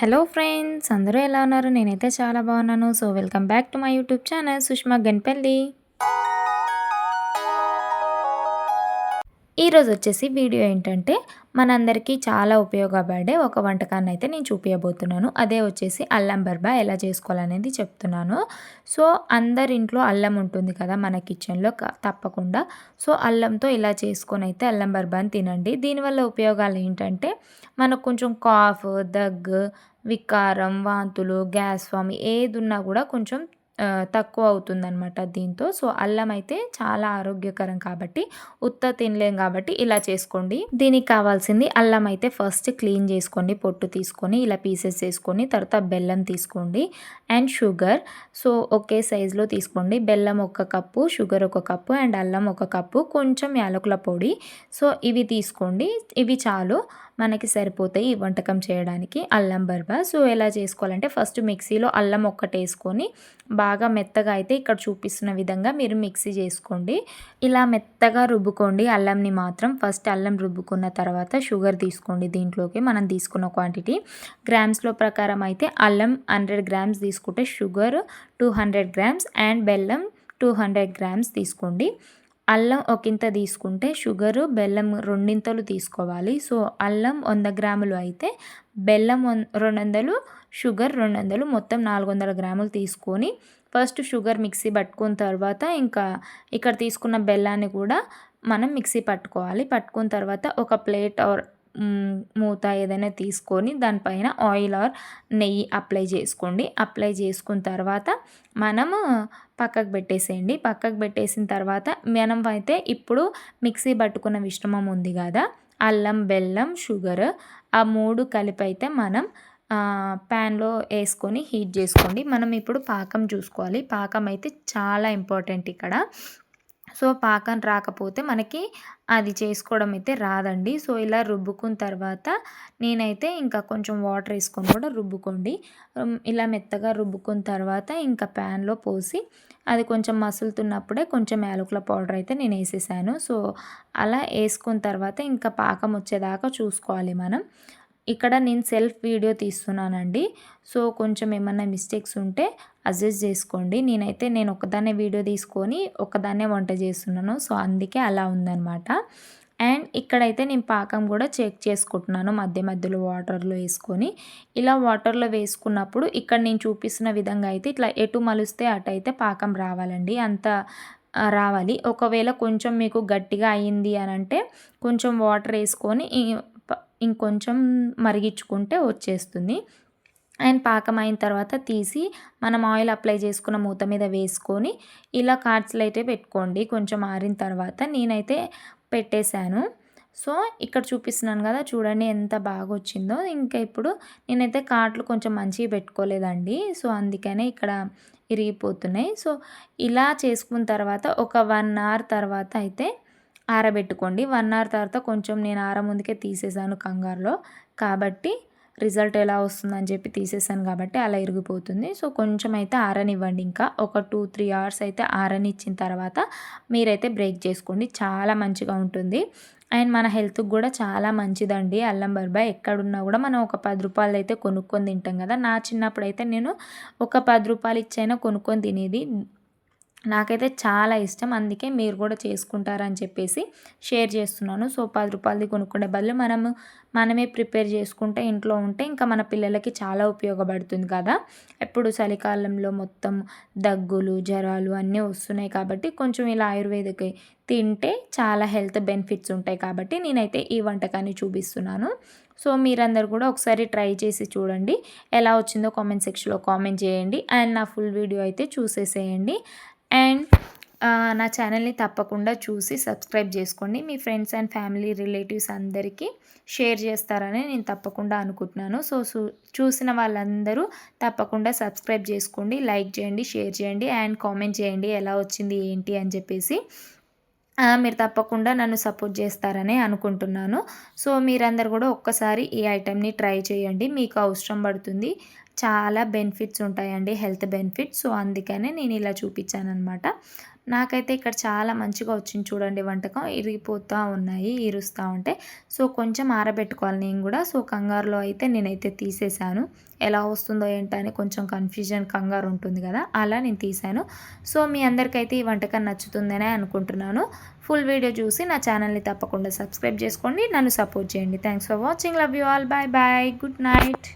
Hello friends అందరూ ఎలా ఉన్నారు? నేనైతే చాలా బాగున్నాను. So welcome back to my YouTube channel Sushma Ganpalli ఈరోజు వచ్చేసి వీడియో ఏంటంటే మనందరికీ చాలా ఉపయోగపడే ఒక వంటకాన్ని అయితే నేను చూపించబోతున్నాను అదే వచ్చేసి అల్లం బర్బా ఎలా చేసుకోవాలనేది చెప్తున్నాను. సో అందరి ఇంట్లో అల్లం ఉంటుంది కదా మన కిచెన్లో తప్పకుండా. సో అల్లంతో ఇలా చేసుకొని అయితే అల్లం బర్బాని తినండి. దీనివల్ల ఉపయోగాలు ఏంటంటే మనకు కొంచెం కాఫ్ దగ్గు వికారం వాంతులు గ్యాస్ ఫామ్ ఏది ఉన్నా కూడా కొంచెం తక్కువ అవుతుందనమాట దీంతో. సో అల్లం అయితే చాలా ఆరోగ్యకరం కాబట్టి ఉత్త తినలేం కాబట్టి ఇలా చేసుకోండి. దీనికి కావాల్సింది అల్లం అయితే ఫస్ట్ క్లీన్ చేసుకోండి పొట్టు తీసుకొని ఇలా పీసెస్ చేసుకొని తర్వాత బెల్లం తీసుకోండి అండ్ షుగర్. సో ఒకే సైజులో తీసుకోండి. బెల్లం ఒక కప్పు షుగర్ ఒక కప్పు అండ్ అల్లం ఒక కప్పు కొంచెం యాలకుల పొడి. సో ఇవి తీసుకోండి. ఇవి చాలు. మనకి సరిపోతాయి ఈ వంటకం చేయడానికి. అల్లం బర్బా. సో ఎలా చేసుకోవాలంటే ఫస్ట్ మిక్సీలో అల్లం ఒక్కటి వేసుకొని బాగా మెత్తగా అయితే ఇక్కడ చూపిస్తున్న విధంగా మీరు మిక్సీ చేసుకోండి. ఇలా మెత్తగా రుబ్బుకోండి. అల్లంని మాత్రం ఫస్ట్ అల్లం రుబ్బుకున్న తర్వాత షుగర్ తీసుకోండి దీంట్లోకి. మనం తీసుకున్న క్వాంటిటీ గ్రామ్స్లో ప్రకారం అయితే అల్లం హండ్రెడ్ గ్రామ్స్ తీసుకుంటే sugar two hundred grams and బెల్లం టూ హండ్రెడ్ గ్రామ్స్ తీసుకోండి. అల్లం ఒకంత తీసుకుంటే షుగరు బెల్లం రెండింతలు తీసుకోవాలి. సో అల్లం వంద గ్రాములు అయితే బెల్లం రెండు వందలు షుగర్ రెండు వందలు మొత్తం నాలుగు వందల గ్రాములు తీసుకొని ఫస్ట్ షుగర్ మిక్సీ పట్టుకున్న తర్వాత ఇంకా ఇక్కడ తీసుకున్న బెల్లాన్ని కూడా మనం మిక్సీ పట్టుకోవాలి. పట్టుకున్న తర్వాత ఒక ప్లేట్ ఆర్ మూత ఏదైనా తీసుకొని దానిపైన ఆయిల్ ఆర్ నెయ్యి అప్లై చేసుకోండి. అప్లై చేసుకున్న తర్వాత మనము పక్కకు పెట్టేసేయండి. పక్కకు పెట్టేసిన తర్వాత మనం అయితే ఇప్పుడు మిక్సీ పట్టుకున్న మిశ్రమం ఉంది కదా అల్లం బెల్లం షుగర్ ఆ మూడు కలిపి అయితే మనం ప్యాన్లో వేసుకొని హీట్ చేసుకోండి. మనం ఇప్పుడు పాకం చూసుకోవాలి. పాకం అయితే చాలా ఇంపార్టెంట్ ఇక్కడ. సో పాకం రాకపోతే మనకి అది చేసుకోవడం అయితే రాదండి. సో ఇలా రుబ్బుకున్న తర్వాత నేనైతే ఇంకా కొంచెం వాటర్ వేసుకొని కూడా రుబ్బుకోండి. ఇలా మెత్తగా రుబ్బుకున్న తర్వాత ఇంకా ప్యాన్లో పోసి అది కొంచెం మసులుతున్నప్పుడే కొంచెం యాలకుల పౌడర్ అయితే నేను వేసేసాను. సో అలా వేసుకున్న తర్వాత ఇంకా పాకం వచ్చేదాకా చూసుకోవాలి మనం. ఇక్కడ నేను సెల్ఫ్ వీడియో తీస్తున్నానండి. సో కొంచెం ఏమన్నా మిస్టేక్స్ ఉంటే అడ్జస్ట్ చేసుకోండి. నేనైతే నేను ఒకదాన్నే వీడియో తీసుకొని ఒకదాన్నే వంట చేస్తున్నాను. సో అందుకే అలా ఉందనమాట అండ్ ఇక్కడైతే నేను పాకం కూడా చెక్ చేసుకుంటున్నాను మధ్య మధ్యలో వాటర్లో వేసుకొని. ఇలా వాటర్లో వేసుకున్నప్పుడు ఇక్కడ నేను చూపిస్తున్న విధంగా అయితే ఇట్లా ఎటు మలుస్తే అటు అయితే పాకం రావాలండి. అంత రావాలి. ఒకవేళ కొంచెం మీకు గట్టిగా అయ్యింది అని అంటే కొంచెం వాటర్ వేసుకొని ఇంకొంచెం మరిగించుకుంటే వచ్చేస్తుంది. అండ్ పాకం అయిన తర్వాత తీసి మనం ఆయిల్ అప్లై చేసుకున్న మూత మీద వేసుకొని ఇలా కార్డ్స్లో అయితే పెట్టుకోండి. కొంచెం ఆరిన తర్వాత నేనైతే పెట్టేశాను. సో ఇక్కడ చూపిస్తున్నాను కదా చూడండి ఎంత బాగా వచ్చిందో. ఇంకా ఇప్పుడు నేనైతే కార్ట్లు కొంచెం మంచిగా పెట్టుకోలేదండి. సో అందుకనే ఇక్కడ ఇరిగిపోతున్నాయి. సో ఇలా చేసుకున్న తర్వాత ఒక వన్ అవర్ తర్వాత అయితే ఆరబెట్టుకోండి. వన్ అవర్ తర్వాత కొంచెం నేను ఆర ముందుకే తీసేసాను కంగారులో. కాబట్టి రిజల్ట్ ఎలా వస్తుందని చెప్పి తీసేసాను కాబట్టి అలా ఇరిగిపోతుంది. సో కొంచెం అయితే ఆరనివ్వండి ఇంకా. ఒక టూ త్రీ అవర్స్ అయితే ఆరనిచ్చిన తర్వాత మీరైతే బ్రేక్ చేసుకోండి. చాలా మంచిగా ఉంటుంది. అండ్ మన హెల్త్కి కూడా చాలా మంచిదండి. అల్లం బర్బాయ్ ఎక్కడున్నా కూడా మనం ఒక పది రూపాయలు అయితే కొనుక్కొని తింటాం కదా. నా చిన్నప్పుడు అయితే నేను ఒక పది రూపాయలు ఇచ్చైనా కొనుక్కొని తినేది. నాకైతే చాలా ఇష్టం. అందుకే మీరు కూడా చేసుకుంటారని చెప్పేసి షేర్ చేస్తున్నాను. సో పది రూపాయలది కొనుక్కునే బదులు మనము మనమే ప్రిపేర్ చేసుకుంటే ఇంట్లో ఉంటే ఇంకా మన పిల్లలకి చాలా ఉపయోగపడుతుంది కదా. ఎప్పుడు చలికాలంలో మొత్తం దగ్గులు జ్వరాలు అన్నీ వస్తున్నాయి కాబట్టి కొంచెం ఇలా ఆయుర్వేదిక్ తింటే చాలా హెల్త్ బెనిఫిట్స్ ఉంటాయి కాబట్టి నేనైతే ఈ వంటకాన్ని చూపిస్తున్నాను. సో మీరందరు కూడా ఒకసారి ట్రై చేసి చూడండి. ఎలా వచ్చిందో కామెంట్ సెక్షన్లో కామెంట్ చేయండి. అండ్ నా ఫుల్ వీడియో అయితే చూసేసేయండి. అండ్ నా ఛానల్ని తప్పకుండా చూసి సబ్స్క్రైబ్ చేసుకోండి. మీ ఫ్రెండ్స్ అండ్ ఫ్యామిలీ రిలేటివ్స్ అందరికీ షేర్ చేస్తారని నేను తప్పకుండా అనుకుంటున్నాను. సో చూసిన వాళ్ళందరూ తప్పకుండా సబ్స్క్రైబ్ చేసుకోండి లైక్ చేయండి షేర్ చేయండి అండ్ కామెంట్ చేయండి ఎలా వచ్చింది ఏంటి అని చెప్పేసి. మీరు తప్పకుండా నన్ను సపోర్ట్ చేస్తారని అనుకుంటున్నాను. సో మీరందరు కూడా ఒక్కసారి ఈ ఐటెంని ట్రై చేయండి. మీకు అవసరం పడుతుంది. చాలా బెనిఫిట్స్ ఉంటాయండి హెల్త్ బెనిఫిట్స్. సో అందుకనే నేను ఇలా చూపించాను అనమాట నాకైతే ఇక్కడ చాలా మంచిగా వచ్చింది చూడండి వంటకం. ఇరిగిపోతూ ఉన్నాయి ఇరుస్తూ ఉంటే. సో కొంచెం ఆరబెట్టుకోవాలి నేను కూడా. సో కంగారులో అయితే నేనైతే తీసేసాను ఎలా వస్తుందో ఏంటని కొంచెం కన్ఫ్యూజన్ కంగారు ఉంటుంది కదా అలా నేను తీసాను సో మీ అందరికైతే ఈ వంటకం నచ్చుతుందనే అనుకుంటున్నాను. ఫుల్ వీడియో చూసి నా ఛానల్ని తప్పకుండా సబ్స్క్రైబ్ చేసుకోండి. నన్ను సపోర్ట్ చేయండి. Thanks for watching. Love you all. Bye bye. Good night.